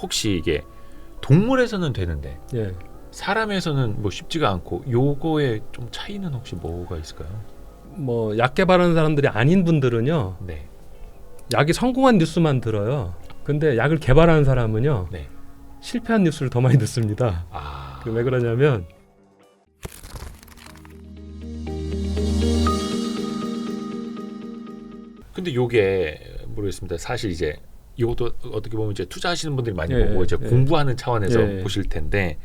혹시 이게 동물에서는 되는데 예. 사람에서는 뭐 쉽지가 않고 요거의 좀 차이는 혹시 뭐가 있을까요? 뭐 약 개발하는 사람들이 아닌 분들은요. 네. 약이 성공한 뉴스만 들어요. 근데 약을 개발하는 사람은요. 네. 실패한 뉴스를 더 많이 듣습니다. 아. 그왜 그러냐면 근데 요게 모르겠습니다. 사실 이제 이것도 어떻게 보면 이제 투자하시는 분들이 많이 예, 보고 이제 예. 공부하는 차원에서 예. 보실 텐데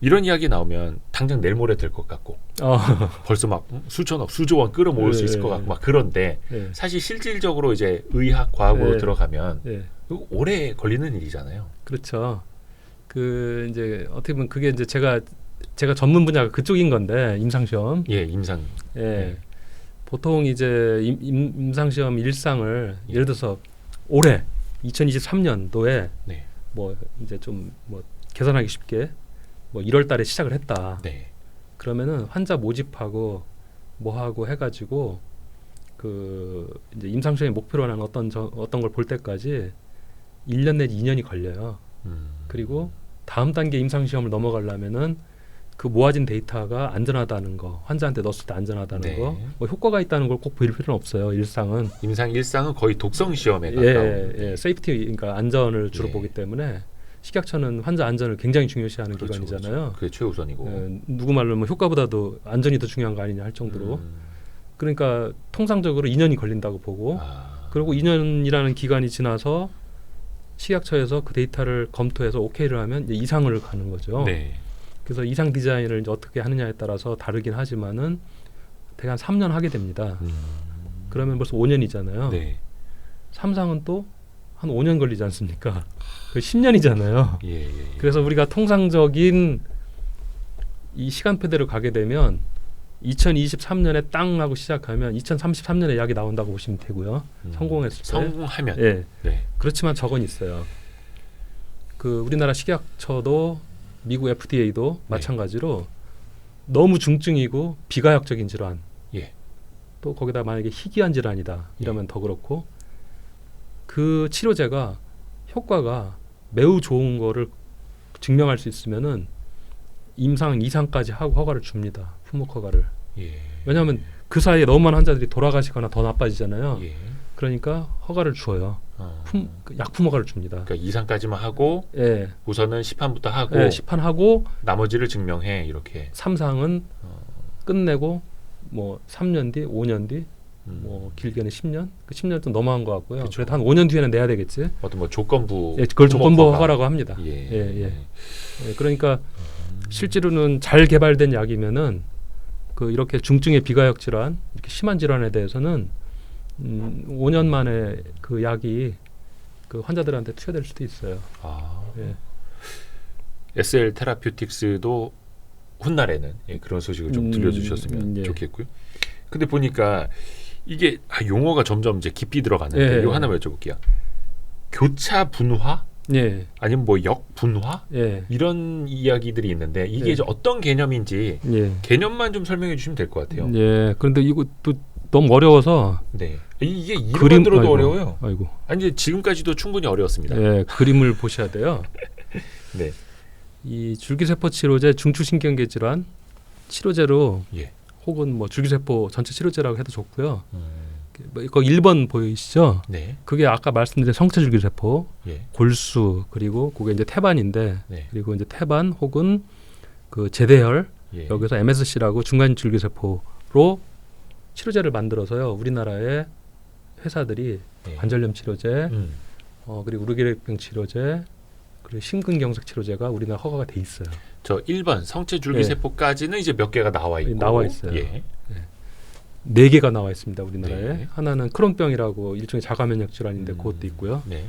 이런 이야기 나오면 당장 내일 모레 될 것 같고 어, 벌써 막 수천억 수조 원 끌어모을 수 예, 있을 것 예. 같고 막 그런데 예. 사실 실질적으로 이제 의학 과학으로 예. 들어가면 예. 이거 오래 걸리는 일이잖아요. 그렇죠. 그 이제 어떻게 보면 그게 이제 제가 제가 전문 분야가 그쪽인 건데 임상 시험. 예, 임상. 예. 네. 보통 이제 임, 임, 임상 시험 일상을 예. 예를 들어서 올해 2023년도에 네. 뭐 이제 좀 뭐 계산하기 쉽게 뭐 1월 달에 시작을 했다. 네. 그러면은 환자 모집하고 뭐 하고 해 가지고 그 이제 임상 시험의 목표로 하는 어떤 저, 어떤 걸 볼 때까지 1년 내지 2년이 걸려요. 음. 그리고 다음 단계 임상 시험을 넘어가려면은 그 모아진 데이터가 안전하다는 거, 환자한테 넣었을 때 안전하다는 네. 거, 뭐 효과가 있다는 걸 꼭 보일 필요는 없어요. 일상은 임상 일상은 거의 독성 시험에 예, 가까운. 예, 세이프티 그러니까 안전을 주로 예. 보기 때문에 식약처는 환자 안전을 굉장히 중요시하는 그렇죠, 기관이잖아요. 그렇죠. 그게 최우선이고. 예, 누구 말로 뭐 효과보다도 안전이 더 중요한 거 아니냐 할 정도로 음. 그러니까 통상적으로 2년이 걸린다고 보고 아. 그리고 2년이라는 기간이 지나서 식약처에서 그 데이터를 검토해서 오케이를 하면 이제 이상을 가는 거죠. 네. 그래서 이상 디자인을 어떻게 하느냐에 따라서 다르긴 하지만은 대략 한 3년 하게 됩니다. 음. 그러면 벌써 5년이잖아요. 네. 삼상은 또 한 5년 걸리지 않습니까? 그 10년이잖아요. 예, 예, 예. 그래서 우리가 통상적인 이 시간표대로 가게 되면 2023년에 땅 하고 시작하면 2033년에 약이 나온다고 보시면 되고요. 음. 성공했을 때. 성공하면. 예. 네. 그렇지만 저건 있어요. 그 우리나라 식약처도 미국 FDA도 네. 마찬가지로 너무 중증이고 비가역적인 질환. 예. 또 거기다 만약에 희귀한 질환이다 이러면 더 그렇고 그 치료제가 효과가 매우 좋은 거를 증명할 수 있으면은 임상 이상까지 하고 허가를 줍니다. 품목 허가를. 예. 왜냐하면 그 사이에 너무 많은 환자들이 돌아가시거나 더 나빠지잖아요. 예. 그러니까 허가를 줘요. 어. 품, 그 약품 허가를 줍니다. 그러니까 이상까지만 하고 예. 우선은 시판부터 하고 예, 시판하고 나머지를 증명해 이렇게. 삼상은 어. 끝내고 뭐 3년 뒤, 5년 뒤, 음. 뭐 길게는 10년. 그 10년 좀 너무한 것 같고요. 그쵸. 그래도 한 5년 뒤에는 내야 되겠지. 어떤 뭐 조건부. 예, 그걸 조건부 허가. 허가라고 합니다. 예. 예, 예. 예, 그러니까 실제로는 잘 개발된 약이면은 그 이렇게 중증의 비가역 질환, 이렇게 심한 질환에 대해서는 음, 5년 만에 그 약이 그 환자들한테 투여될 수도 있어요. 아. 예. SL 테라퓨틱스도 훗날에는 예, 그런 소식을 좀 음, 들려주셨으면 예. 좋겠고요. 근데 보니까 이게 아, 용어가 점점 이제 깊이 들어가는데 예. 이거 하나 여쭤볼게요. 교차 분화 예, 아니면 뭐 역 분화 예, 이런 이야기들이 있는데 이게 예. 이제 어떤 개념인지 예. 개념만 좀 설명해 주시면 될 것 같아요. 예. 그런데 이것도 너무 어려워서 네. 이게 이름만 그림- 들어도 아이고. 어려워요. 아이고. 아니 지금까지도 충분히 어려웠습니다. 예, 그림을 보셔야 돼요. 네. 이 줄기세포 치료제 중추신경계 질환 치료제로 예. 혹은 뭐 줄기세포 전체 치료제라고 해도 좋고요. 음, 뭐 이거 1번 보이시죠? 네. 그게 아까 말씀드린 성체 줄기세포, 예. 골수 그리고 그게 이제 태반인데 네. 그리고 이제 태반 혹은 그 제대혈 예. 여기서 MSC라고 중간 줄기세포로 치료제를 만들어서요. 우리나라의 회사들이 예. 관절염 치료제, 음. 어, 그리고 우리계획병 치료제, 그리고 심근경색 치료제가 우리나라 허가가 돼 있어요. 저 1번 성체 줄기세포까지는 이제 몇 개가 나와 있고 예. 나와 있어요. 예. 네 개가 나와 있습니다. 우리나라에 네. 하나는 크론병이라고 일종의 자가면역 질환인데 음. 그것도 있고요. 네.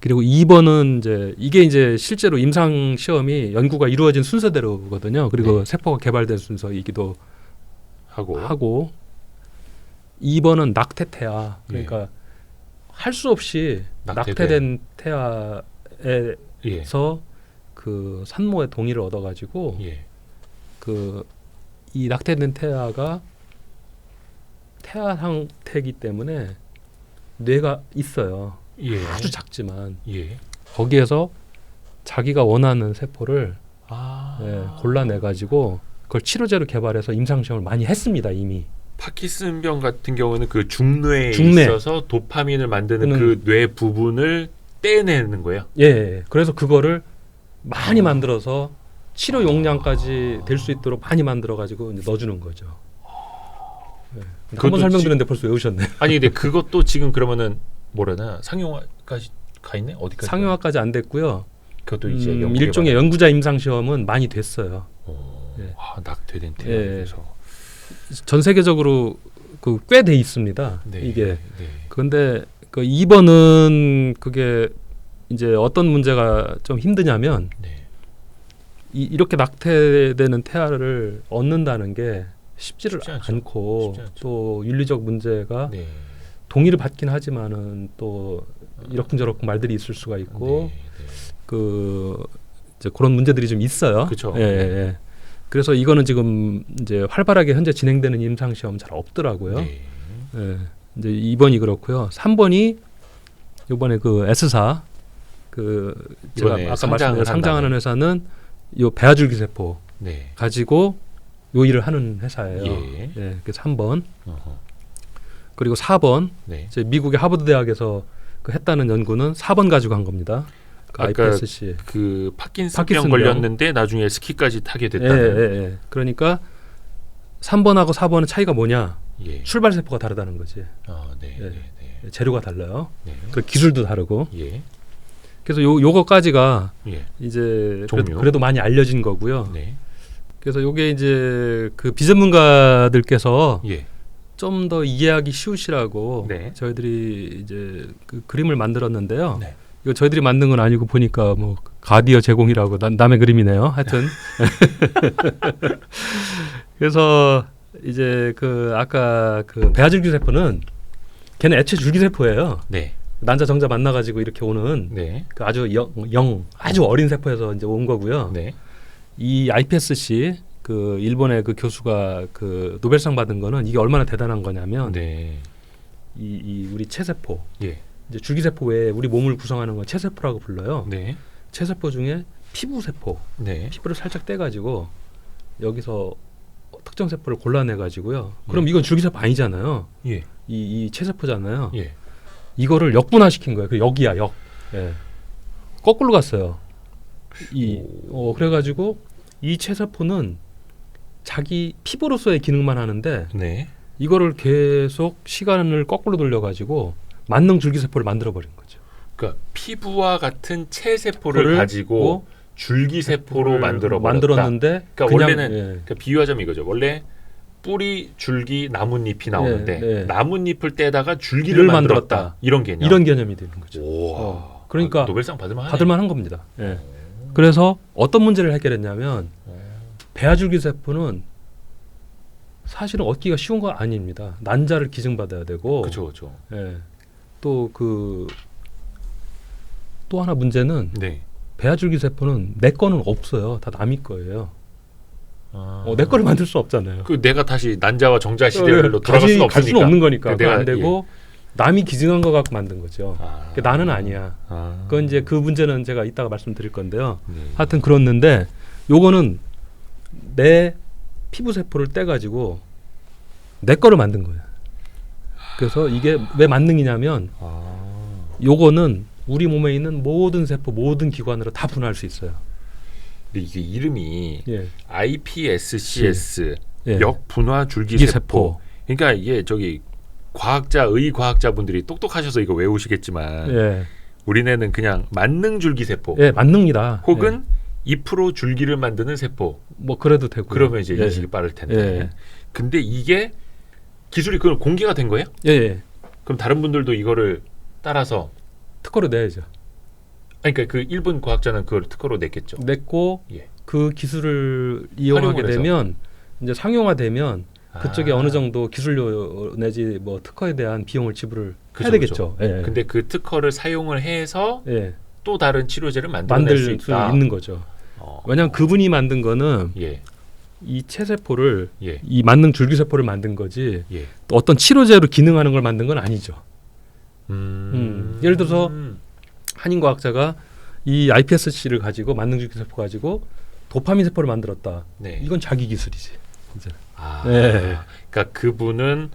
그리고 2번은 이제 이게 이제 실제로 임상 시험이 연구가 이루어진 순서대로거든요. 그리고 네. 세포가 개발된 순서이기도 하고 하고 2번은 낙태 태아 그러니까 할수 없이 예. 낙태된. 낙태된 태아에서 예. 그 산모의 동의를 얻어가지고 예. 그이 낙태된 태아가 태아 상태이기 때문에 뇌가 있어요. 예. 아주 작지만 예. 거기에서 자기가 원하는 세포를 아. 예, 골라내 가지고 그걸 치료제로 개발해서 임상 시험을 많이 했습니다 이미. 파킨슨병 같은 경우는 그 중뇌에 중뇌. 있어서 도파민을 만드는 그는- 그뇌 부분을 떼내는 거예요. 예, 예. 그래서 그거를 많이 만들어서 치료 용량까지 될 수 있도록 많이 만들어 가지고 이제 넣어주는 거죠. 예. 그것도 한번 설명드렸는데 벌써 외우셨네. 아니 근데 그것도 지금 그러면은 뭐라나 상용화까지 가 있네 어디까지? 상용화까지 안 됐고요. 그것도 이제 음. 일종의 연구자 임상 시험은 많이 됐어요. 오, 예. 아, 낙태된 예. 태아에서 전 세계적으로 그 꽤 돼 있습니다. 네, 이게 네. 그런데 그 2번은 그게 이제 어떤 문제가 좀 힘드냐면 네. 이, 이렇게 낙태되는 태아를 얻는다는 게 쉽지를. 않고 쉽지. 또 윤리적 문제가 네. 동의를 받긴 하지만은 또 이러쿵저러쿵 말들이 있을 수가 있고 네, 그 이제 그런 문제들이 좀 있어요. 그쵸. 예, 예, 예. 그래서 이거는 지금 이제 활발하게 현재 진행되는 임상 시험 잘 없더라고요. 네. 예. 이제 2번이 그렇고요. 3번이 이번에 그 S사 그 제가 아까 말씀드린 상장하는. 회사는 요 배아줄기 세포 네. 가지고 요 일을 하는 회사예요. 예. 예. 그래서 3번 어허. 그리고 4번 네. 이제 미국의 하버드 대학에서 그 했다는 연구는 4번 가지고 한 겁니다. 그 아까 iPSC. 그 파킨슨병. 걸렸는데 나중에 스키까지 타게 예, 됐다는. 예, 예. 그러니까 3번하고 4번은 차이가 뭐냐? 예. 출발 세포가 다르다는 거지. 아, 네. 예. 네. 네. 예, 재료가 달라요. 네. 그 기술도 다르고. 예. 그래서 요 요거까지가 예. 이제. 그래도, 그래도 많이 알려진 거고요. 네. 그래서 요게 이제 그 비전문가들께서 예. 좀더 이해하기 쉬우시라고 네. 저희들이 이제 그 그림을 만들었는데요. 네. 이거 저희들이 만든 건 아니고 보니까 뭐 가디어 제공이라고 난, 남의 그림이네요. 하여튼 그래서 이제 그 아까 그 배아줄기 세포는 걔는 애체 줄기 세포예요. 네. 난자 정자 만나가지고 이렇게 오는 네. 그 아주 영, 영 아주 어린 세포에서 이제 온 거고요. 네. 이 iPSC 그 일본의 그 교수가 그 노벨상 받은 거는 이게 얼마나 대단한 거냐면 네. 이, 이 우리 체세포 예. 이제 줄기세포 외에 우리 몸을 구성하는 건 체세포라고 불러요. 네. 체세포 중에 피부세포 네. 피부를 살짝 떼가지고 여기서 특정 세포를 골라내 가지고요. 그럼 예. 이건 줄기세포 아니잖아요. 예. 이, 이 체세포잖아요. 예. 이거를 역분화시킨 거예요. 그 역이야 역. 예. 거꾸로 갔어요. 이 어, 그래가지고 이 체세포는 자기 피부로서의 기능만 하는데 네. 이거를 계속 시간을 거꾸로 돌려가지고 만능 줄기세포를 만들어 버린 거죠. 그러니까 피부와 같은 체세포를 가지고 줄기세포로 만들어 버렸다. 만들었는데 그러니까 그냥, 원래는 예. 그러니까 비유하자면 이거죠. 원래 뿌리, 줄기, 나뭇잎이 나오는데 네, 네. 나뭇잎을 떼다가 줄기를 만들었다. 만들었다. 이런 개념. 이런 개념이 되는 거죠. 오. 어, 그러니까 아, 노벨상 받을만하네. 받을만한 겁니다. 예. 그래서 어떤 문제를 해결했냐면 배아줄기 세포는 사실은 얻기가 쉬운 거 아닙니다. 난자를 기증받아야 되고 그렇죠, 그렇죠. 예. 또 그또 하나 문제는 네. 배아줄기 세포는 내 거는 없어요. 다 남의 거예요. 아. 어, 내 거를 만들 수 없잖아요. 그 내가 다시 난자와 정자 시대로 어, 돌아갈 수는 갈 없으니까. 수는 없는 거니까. 그 그거 안 내가- 되고 남이 기증한 거 갖고 만든 거죠. 아. 그 나는 아니야. 아. 그건 이제 그 문제는 제가 이따가 말씀드릴 건데요. 네. 하여튼 그렇는데 요거는 내 피부 세포를 떼 가지고 내 거를 만든 거예요. 그래서 이게 왜 만능이냐면 아. 요거는 우리 몸에 있는 모든 세포, 모든 기관으로 다 분할 수 있어요. 근데 이게 이름이 예. iPSCS 예. 역분화 줄기세포. 기세포. 그러니까 이게 저기 과학자 의과학자분들이 똑똑하셔서 이거 외우시겠지만 예. 우리네는 그냥 만능 줄기 세포 예, 만능이다. 혹은 2% 줄기를 만드는 세포 예. 뭐 그래도 되고. 그러면 이제 예. 인식이 빠를 텐데 예. 근데 이게 기술이 그걸 공개가 된 거예요? 예, 예. 그럼 다른 분들도 이거를 따라서 특허로 내야죠. 아니 그러니까 그 일본 과학자는 그걸 특허로 냈겠죠. 냈고 예. 그 기술을 이용하게 활용을 해서. 되면 이제 상용화되면 그쪽에 아. 어느 정도 기술료 내지 뭐 특허에 대한 비용을 지불을 그죠, 해야 되겠죠. 예. 근데 그 특허를 사용을 해서 예. 또 다른 치료제를 만들어낼 만들 수 수, 있다. 있는 거죠. 어. 왜냐하면 그분이 만든 거는 예, 이 체세포를 예, 이 만능 줄기세포를 만든 거지 예. 또 어떤 치료제로 기능하는 걸 만든 건 아니죠. 음. 음. 예를 들어서 한인 과학자가 이 iPSC를 가지고 만능 줄기세포 가지고 도파민 세포를 만들었다. 네. 이건 자기 기술이지. 이제. 아, 네. 그러니까 그분은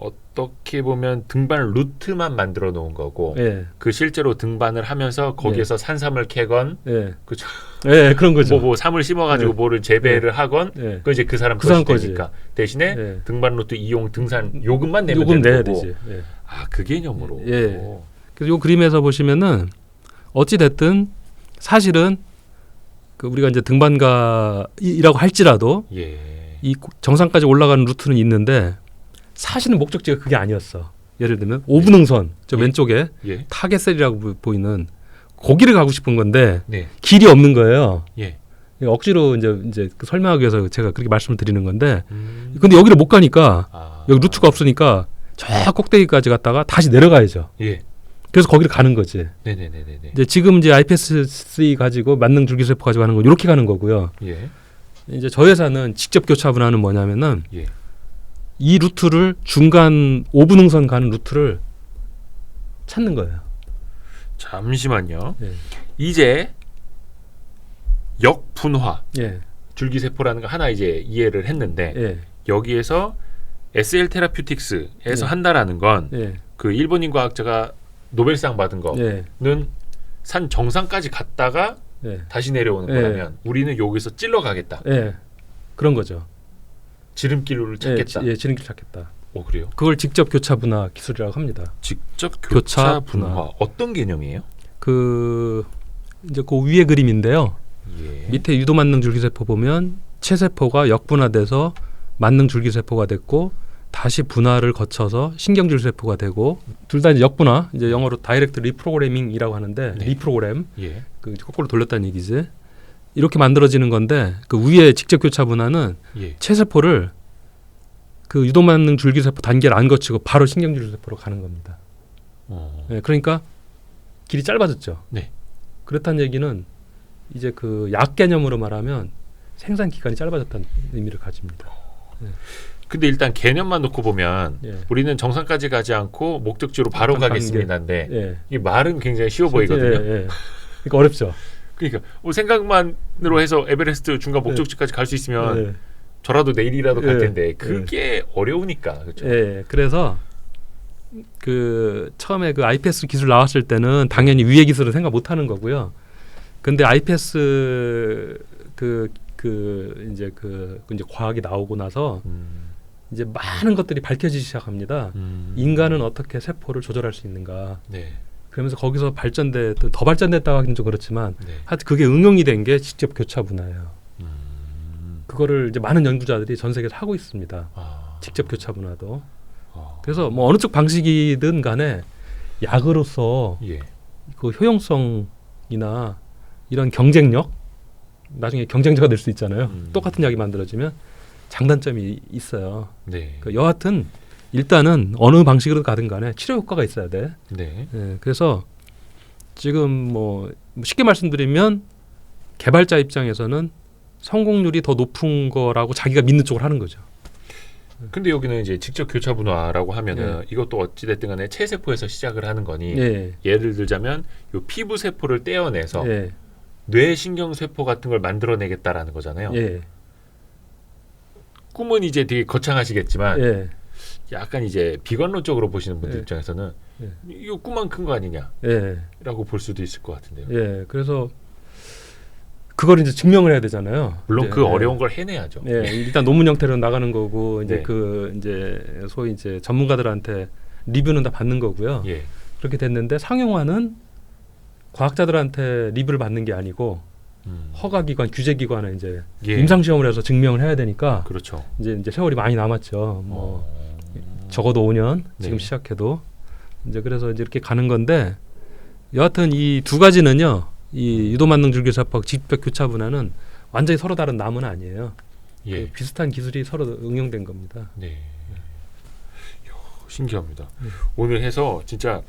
어떻게 보면 등반 루트만 만들어 놓은 거고 예. 그 실제로 등반을 하면서 거기에서 산삼을 캐건 예. 그죠. 예, 그런 거죠. 뭐, 뭐 삼을 심어가지고 네. 뭐를 재배를 하건 예. 그 이제 그 사람 그 사람 것이 거지. 되니까 대신에 예. 등반 루트 이용 등산 요금만 내면 요금 되는 내야 거고. 되지. 예. 아 그 개념으로. 예. 그래서 요 그림에서 보시면은 어찌 됐든 사실은 그 우리가 이제 등반가이라고 할지라도 예. 이 고- 정상까지 올라가는 루트는 있는데 사실은 목적지가 그게 아니었어. 예를 들면 오분응선 저 예. 왼쪽에 예. 타겟셀이라고 보- 보이는 거기를 가고 싶은 건데 네. 길이 없는 거예요. 예. 억지로 이제 이제 그 설명하기 위해서 제가 그렇게 말씀을 드리는 건데 음. 근데 여기를 못 가니까 아. 여기 루트가 없으니까 저 꼭대기까지 갔다가 다시 내려가야죠. 예. 그래서 거기를 가는 거지. 네네네네네. 이제 지금 이제 iPSC 가지고 만능 줄기세포 가지고 하는 건 이렇게 가는 거고요. 예. 이제 저희 회사는 직접 교차 분화는 뭐냐면은 예. 이 루트를 중간 오분응선 가는 루트를 찾는 거예요. 잠시만요. 예. 이제 역분화 예. 줄기세포라는 거 하나 이제 이해를 했는데 예. 여기에서 SL 테라퓨틱스에서 예. 한다라는 건 예. 그 일본인 과학자가 노벨상 받은 거는 예. 산 정상까지 갔다가 예. 다시 내려오는 예. 거라면 우리는 여기서 찔러 가겠다. 예. 그런 거죠. 지름길로를 찾겠다. 예, 예, 지 름길 찾겠다. 오 그래요? 그걸 직접 교차 분화 기술이라고 합니다. 직접 교차 교차 분화. 분화. 어떤 개념이에요? 그 이제 그 위에 그림인데요. 예. 밑에 유도 만능 줄기세포 보면 체세포가 역분화돼서 만능 줄기세포가 됐고 다시 분화를 거쳐서 신경줄세포가 되고 둘다 이제 역분화 이제 영어로 다이렉트 리프로그래밍이라고 하는데 네. 리프로그램 예. 그 거꾸로 돌렸다는 얘기지 이렇게 만들어지는 건데 그 위에 직접 교차 분화는 예. 체세포를 그 유도 만능 줄기세포 단계를 안 거치고 바로 신경줄세포로 가는 겁니다. 어. 예, 그러니까 길이 짧아졌죠. 네. 그렇다는 얘기는 이제 그 약 개념으로 말하면 생산 기간이 짧아졌다는 의미를 가집니다. 근데 일단 개념만 놓고 보면 예. 우리는 정상까지 가지 않고 목적지로 바로 가겠습니다인데 예. 이 말은 굉장히 쉬워 보이거든요. 예, 예. 그러니까 어렵죠. 그러니까 뭐 생각만으로 해서 에베레스트 중간 목적지까지 갈 수 있으면 예. 저라도 내일이라도 갈 예. 텐데 그게 어려우니까 그렇죠. 예. 그래서 그 처음에 그 IPS 기술 나왔을 때는 당연히 위의 기술은 생각 못 하는 거고요. 근데 IPS 그, 그 이제 그 이제 과학이 나오고 나서 음, 이제 많은 것들이 밝혀지기 시작합니다. 음. 인간은 어떻게 세포를 조절할 수 있는가. 네, 그러면서 거기서 발전돼 더 발전됐다고 하긴 좀 그렇지만 네. 하여튼 그게 응용이 된 게 직접 교차 분화예요. 음, 그거를 이제 많은 연구자들이 전 세계에서 하고 있습니다. 아, 직접 교차 분화도. 아, 그래서 뭐 어느 쪽 방식이든 간에 약으로서 예, 그 효용성이나 이런 경쟁력 나중에 경쟁자가 될 수 있잖아요. 음. 똑같은 약이 만들어지면 장단점이 있어요. 네, 그 여하튼 일단은 어느 방식으로 가든 간에 치료 효과가 있어야 돼. 네, 예, 그래서 지금 뭐 쉽게 말씀드리면 개발자 입장에서는 성공률이 더 높은 거라고 자기가 믿는 쪽을 하는 거죠. 근데 여기는 이제 직접 교차 분화라고 하면은 이것도 어찌 됐든 간에 체세포에서 시작을 하는 거니 예. 예를 들자면 요 피부 세포를 떼어내서 예. 뇌 신경 세포 같은 걸 만들어내겠다라는 거잖아요. 예. 꿈은 이제 되게 거창하시겠지만 예. 약간 이제 비관론적으로 보시는 분들 예. 입장에서는 예. 이거 꿈만 큰 거 아니냐라고 예. 볼 수도 있을 것 같은데요. 예. 그래서 그걸 이제 증명을 해야 되잖아요. 물론 그 예. 어려운 걸 해내야죠. 예, 일단 논문 형태로 나가는 거고 이제 네. 그 이제 소위 이제 전문가들한테 리뷰는 다 받는 거고요. 예. 그렇게 됐는데 상용화는 과학자들한테 리뷰를 받는 게 아니고 음. 허가기관, 규제기관에 이제 예. 임상 시험을 해서 증명을 해야 되니까 그렇죠. 이제 이제 세월이 많이 남았죠. 뭐 어. 적어도 5년 지금 네. 시작해도 이제 그래서 이제 이렇게 가는 건데 여하튼 이 두 가지는요. 이 유도 만능 줄기세포 직접 교차 분화는 완전히 서로 다른 나무는 아니에요. 예. 그 비슷한 기술이 서로 응용된 겁니다. 네. 이야, 신기합니다. 네. 오늘 해서 진짜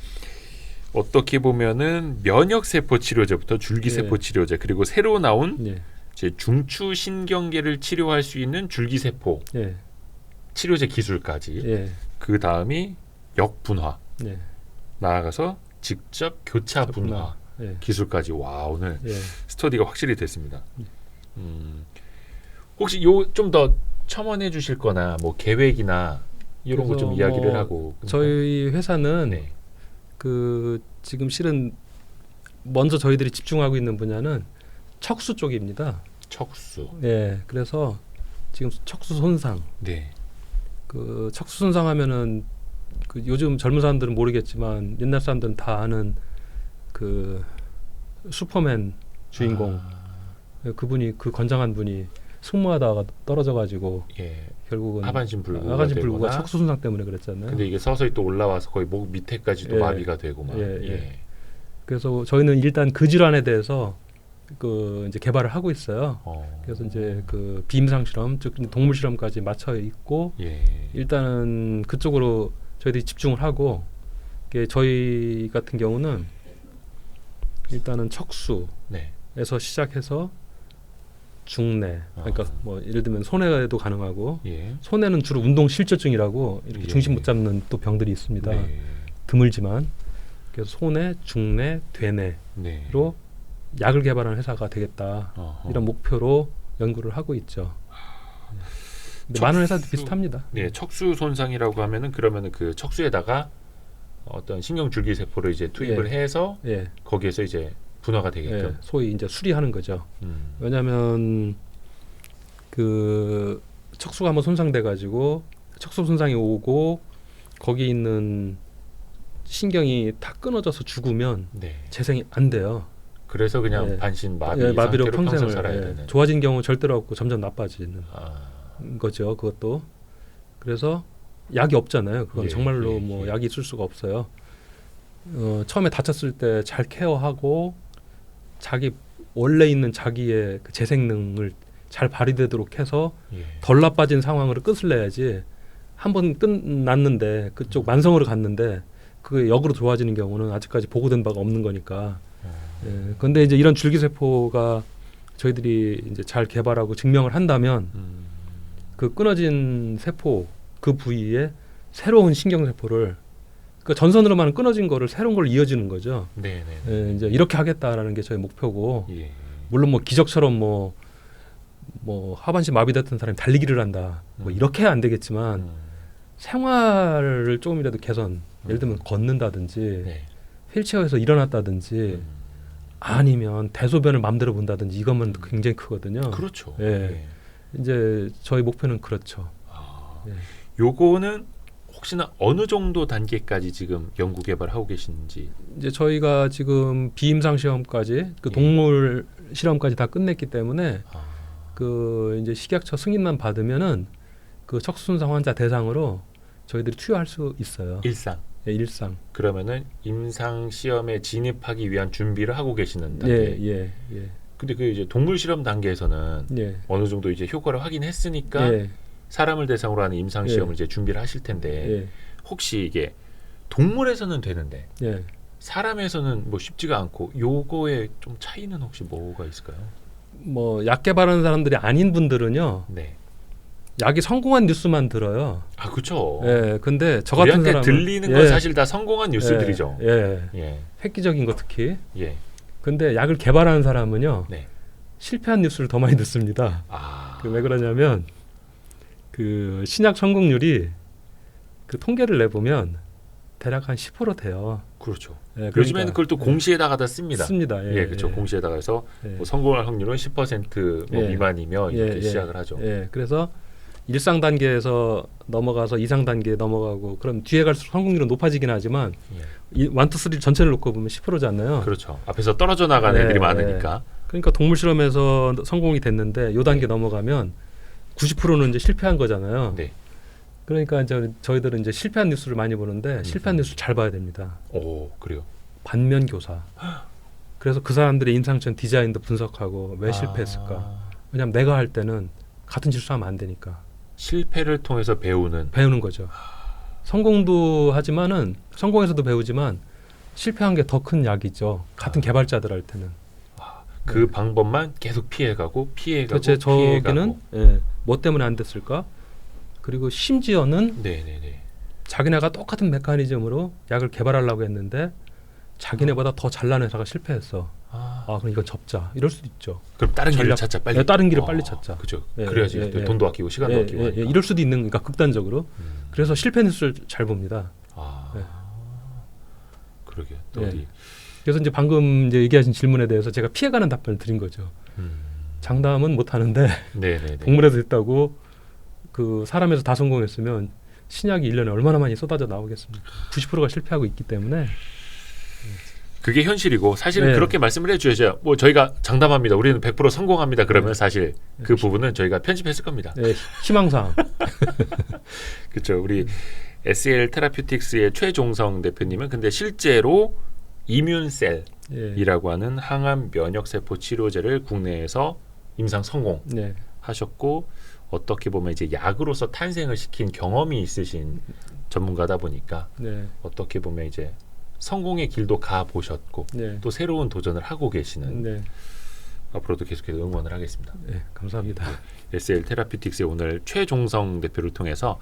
어떻게 보면은 면역 세포 치료제부터 줄기 세포 예. 치료제 그리고 새로 나온 예, 이제 중추 신경계를 치료할 수 있는 줄기 세포 예, 치료제 기술까지 예, 그 다음이 역분화 예. 나아가서 직접 교차 분화. 예. 기술까지 와 오늘 예. 스터디가 확실히 됐습니다. 네. 음, 혹시 요 좀 더 첨언해 주실거나 뭐 계획이나 이런 거 좀 이야기를 뭐 하고 저희 회사는 네. 그 지금 실은 먼저 저희들이 집중하고 있는 분야는 척수 쪽입니다. 척수 예. 그래서 지금 척수 손상 네. 그 척수 손상하면은 그 요즘 젊은 사람들은 모르겠지만 옛날 사람들은 다 아는 그 슈퍼맨 주인공 아, 그분이 그 건장한 분이 승무하다가 떨어져 가지고 예. 결국은 하반신 불구가 하반신 불구가 척수 손상 때문에 그랬잖아요. 근데 이게 서서히 또 올라와서 거의 목 밑에까지도 예. 마비가 되고 막 예, 예. 예. 그래서 저희는 일단 그 질환에 대해서 그 이제 개발을 하고 있어요. 어. 그래서 이제 그 비임상 실험, 즉 동물 실험까지 맞춰 있고 예. 일단은 그쪽으로 저희들이 집중을 하고 저희 같은 경우는 일단은 척수에서 네. 시작해서 중내, 그러니까 아. 뭐 예를 들면 손해도 가능하고 예. 손해는 주로 운동 실저증이라고 이렇게 예. 중심 못 잡는 또 병들이 있습니다. 네. 드물지만 그래서 손해, 중내, 되내로 네. 약을 개발하는 회사가 되겠다 어허. 이런 목표로 연구를 하고 있죠. 척수- 많은 회사도 비슷합니다. 네, 척수 손상이라고 하면은 그러면은 그 척수에다가 어떤 신경줄기 세포를 이제 투입을 해서 예, 거기에서 이제 분화가 예, 되게끔. 소위 이제 수리하는 거죠. 음. 왜냐하면 그 척수가 한번 손상돼 가지고 척수 손상이 오고 거기 있는 신경이 다 끊어져서 죽으면 네. 재생이 안 돼요. 그래서 그냥 예. 반신 마비 예, 마비로 상태로 평생 평생을 살아야 예, 되는. 좋아진 경우 절대로 없고 점점 나빠지는 아, 거죠. 그것도 그래서 약이 없잖아요. 그건 예, 정말로 예, 뭐 예. 약이 있을 수가 없어요. 어, 처음에 다쳤을 때 잘 케어하고 자기 원래 있는 자기의 그 재생능을 잘 발휘되도록 해서 예. 덜 나빠진 상황으로 끝을 내야지 한 번 끝났는데 그쪽 만성으로 갔는데 그게 역으로 좋아지는 경우는 아직까지 보고된 바가 없는 거니까. 어, 예. 근데 이제 이런 줄기세포가 저희들이 이제 잘 개발하고 증명을 한다면 음. 그 끊어진 세포 그 부위에 새로운 신경세포를 그 전선으로만 끊어진 거를 새로운 걸 이어주는 거죠. 네, 네. 예, 이제 이렇게 하겠다라는 게 저희 목표고 예. 물론 뭐 기적처럼 뭐뭐 하반신 마비됐던 사람이 달리기를 한다 뭐 음. 이렇게 안 되겠지만 음. 생활을 조금이라도 개선 예를 들면 걷는다든지 네. 휠체어에서 일어났다든지 음. 아니면 대소변을 맘대로 본다든지 이것만 굉장히 크거든요. 그렇죠. 예. 예. 이제 저희 목표는 그렇죠. 아, 예. 요거는 혹시나 어느 정도 단계까지 지금 연구 개발하고 계신지. 이제 저희가 지금 비임상 시험까지 그 예. 동물 실험까지 다 끝냈기 때문에 아, 그 이제 식약처 승인만 받으면은 그 척수손상 환자 대상으로 저희들이 투여할 수 있어요. 일상. 예, 일상. 그러면은 임상 시험에 진입하기 위한 준비를 하고 계시는 예, 단계. 예, 예, 근데 그 이제 동물 실험 단계에서는 예. 어느 정도 이제 효과를 확인했으니까 예, 사람을 대상으로 하는 임상 예. 시험을 이제 준비를 하실 텐데 예, 혹시 이게 동물에서는 되는데 예. 사람에서는 뭐 쉽지가 않고 요거의 좀 차이는 혹시 뭐가 있을까요? 뭐 약 개발하는 사람들이 아닌 분들은요. 네. 약이 성공한 뉴스만 들어요. 아 그렇죠. 예, 근데 저 같은 사람은 들리는 건 사실 다 성공한 뉴스들이죠. 예, 예. 예. 획기적인 거 특히. 예. 근데 약을 개발하는 사람은요. 네. 실패한 뉴스를 더 많이 듣습니다. 아. 그 왜 그러냐면 그 신약 성공률이 그 통계를 내 보면 대략 한 10% 돼요. 그렇죠. 예, 요즘에는 그걸 또 예, 공시에다가 다 씁니다. 씁니다. 예, 그렇죠. 공시에다가 해서 예, 뭐 성공할 확률은 10%뭐 예. 미만이면 이렇게 예, 예. 시작을 하죠. 예, 그래서 일상 단계에서 넘어가서 이상 단계에 넘어가고 그럼 뒤에 갈수록 성공률은 높아지긴 하지만 예. 이 원투 쓰리 전체를 놓고 보면 10%잖아요. 그렇죠. 앞에서 떨어져 나가는 네, 애들이 네. 많으니까. 그러니까 동물 실험에서 성공이 됐는데 요 단계 넘어가면 90%는 이제 실패한 거잖아요. 네. 그러니까 이제 저희들은 이제 실패한 뉴스를 많이 보는데 음. 실패한 뉴스 잘 봐야 됩니다. 오, 그래요. 반면 교사. 그래서 그 사람들의 임상천 디자인도 분석하고 왜 실패했을까? 아, 왜냐하면 내가 할 때는 같은 실수하면 안 되니까 실패를 통해서 배우는 배우는 거죠. 성공도 하지만은 성공해서도 배우지만 실패한 게 더 큰 약이죠. 같은 개발자들 할 때는. 그 네. 방법만 계속 피해가고 피해가고 도대체 저기는. 예, 뭐 때문에 안 됐을까? 그리고 심지어는 네, 네, 네. 자기네가 똑같은 메커니즘으로 약을 개발하려고 했는데 자기네보다 더 잘난 회사가 실패했어. 아, 아, 그럼 이거 접자. 이럴 수도 있죠. 그럼 다른 길을 찾자 빨리. 네, 다른 길을 어, 빨리 찾자. 그죠. 예, 그래야지 예, 또 예. 돈도 아끼고 시간도 예, 아끼고. 예, 예, 하니까. 이럴 수도 있는 그러니까 극단적으로. 음. 그래서 실패 뉴스를 잘 봅니다. 아, 네. 그러게 또 네. 어디. 그래서 이제 방금 이제 얘기하신 질문에 대해서 제가 피해가는 답변을 드린 거죠. 음. 장담은 못 하는데. 동물에서 했다고 그 사람에서 다 성공했으면 신약이 1년에 얼마나 많이 쏟아져 나오겠습니까? 90%가 실패하고 있기 때문에 그게 현실이고 사실은 네. 그렇게 말씀을 해주셔야 뭐 저희가 장담합니다. 우리는 100% 성공합니다. 그러면 네. 사실 그 부분은 저희가 편집했을 겁니다. 예, 희망사항. 그렇죠. 우리 SL 테라퓨틱스의 최종성 대표님은 근데 실제로 이뮨셀이라고 예. 하는 항암 면역 세포 치료제를 국내에서 임상 성공 하셨고 네. 어떻게 보면 이제 약으로서 탄생을 시킨 경험이 있으신 전문가다 보니까 네. 어떻게 보면 이제 성공의 길도 가 보셨고 네. 또 새로운 도전을 하고 계시는 네. 앞으로도 계속해서 응원을 하겠습니다. 네, 감사합니다. SL 테라피틱스의 오늘 최종성 대표를 통해서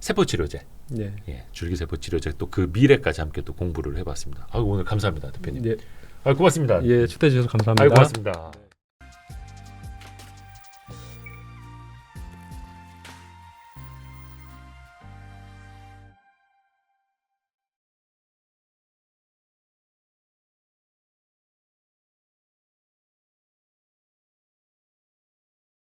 세포 치료제, 네. 예, 줄기 세포 치료제 또 그 미래까지 함께 또 공부를 해봤습니다. 아 오늘 감사합니다, 대표님. 네. 아 고맙습니다. 예, 초대해 주셔서 감사합니다. 아 고맙습니다.